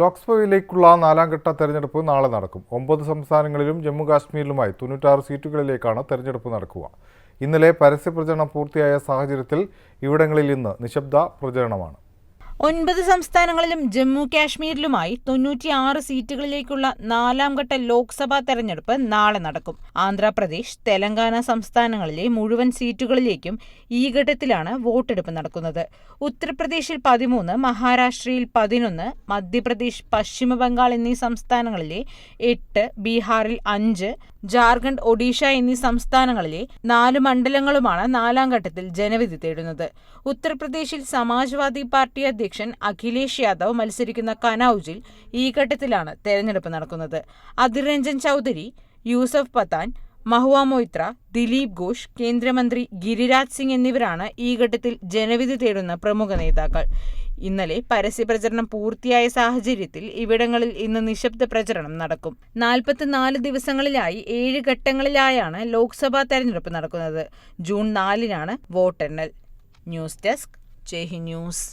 ലോക്സഭയിലേക്കുള്ള നാലാം ഘട്ട തെരഞ്ഞെടുപ്പ് നാളെ നടക്കും. ഒമ്പത് സംസ്ഥാനങ്ങളിലും ജമ്മു കാശ്മീരിലുമായി തൊണ്ണൂറ്റാറ് സീറ്റുകളിലേക്കാണ് തെരഞ്ഞെടുപ്പ് നടക്കുക. ഇന്നലെ പരസ്യപ്രചരണം പൂർത്തിയായ സാഹചര്യത്തിൽ ഇവിടങ്ങളിൽ ഇന്ന് നിശബ്ദ പ്രചരണമാണ്. ഒൻപത് സംസ്ഥാനങ്ങളിലും ജമ്മു കാശ്മീരിലുമായി തൊണ്ണൂറ്റിയാറ് സീറ്റുകളിലേക്കുള്ള നാലാം ഘട്ട ലോക്സഭാ തെരഞ്ഞെടുപ്പ് നാളെ നടക്കും. ആന്ധ്രാപ്രദേശ് തെലങ്കാന സംസ്ഥാനങ്ങളിലെ മുഴുവൻ സീറ്റുകളിലേക്കും ഈ ഘട്ടത്തിലാണ് വോട്ടെടുപ്പ് നടക്കുന്നത്. ഉത്തർപ്രദേശിൽ പതിമൂന്ന് മഹാരാഷ്ട്രയിൽ പതിനൊന്ന് മധ്യപ്രദേശ് പശ്ചിമ ബംഗാൾ എന്നീ സംസ്ഥാനങ്ങളിലെ എട്ട് ബീഹാറിൽ അഞ്ച് ജാർഖണ്ഡ് ഒഡീഷ എന്നീ സംസ്ഥാനങ്ങളിലെ നാല് മണ്ഡലങ്ങളുമാണ് നാലാം ഘട്ടത്തിൽ ജനവിധി തേടുന്നത്. ഉത്തർപ്രദേശിൽ സമാജ്വാദി പാർട്ടി അധ്യക്ഷൻ അഖിലേഷ് യാദവ് മത്സരിക്കുന്ന കനൌജിൽ ഈ ഘട്ടത്തിലാണ് തെരഞ്ഞെടുപ്പ് നടക്കുന്നത്. അതിർ രഞ്ജൻ ചൌധരി യൂസഫ് പത്താൻ മഹുവ മൊയ്ത്ര ദിലീപ് ഘോഷ് കേന്ദ്രമന്ത്രി ഗിരിരാജ് സിംഗ് എന്നിവരാണ് ഈ ഘട്ടത്തിൽ ജനവിധി തേടുന്ന പ്രമുഖ നേതാക്കൾ. ഇന്നലെ പരസ്യപ്രചരണം പൂർത്തിയായ സാഹചര്യത്തിൽ ഇവിടങ്ങളിൽ ഇന്ന് നിശബ്ദ പ്രചരണം നടക്കും. നാൽപ്പത്തിനാല് ദിവസങ്ങളിലായി ഏഴ് ഘട്ടങ്ങളിലായാണ് ലോക്സഭാ തെരഞ്ഞെടുപ്പ് നടക്കുന്നത്. ജൂൺ നാലിനാണ് വോട്ടെണ്ണൽ. ന്യൂസ് ഡെസ്ക് ജയ്ഹി ന്യൂസ്.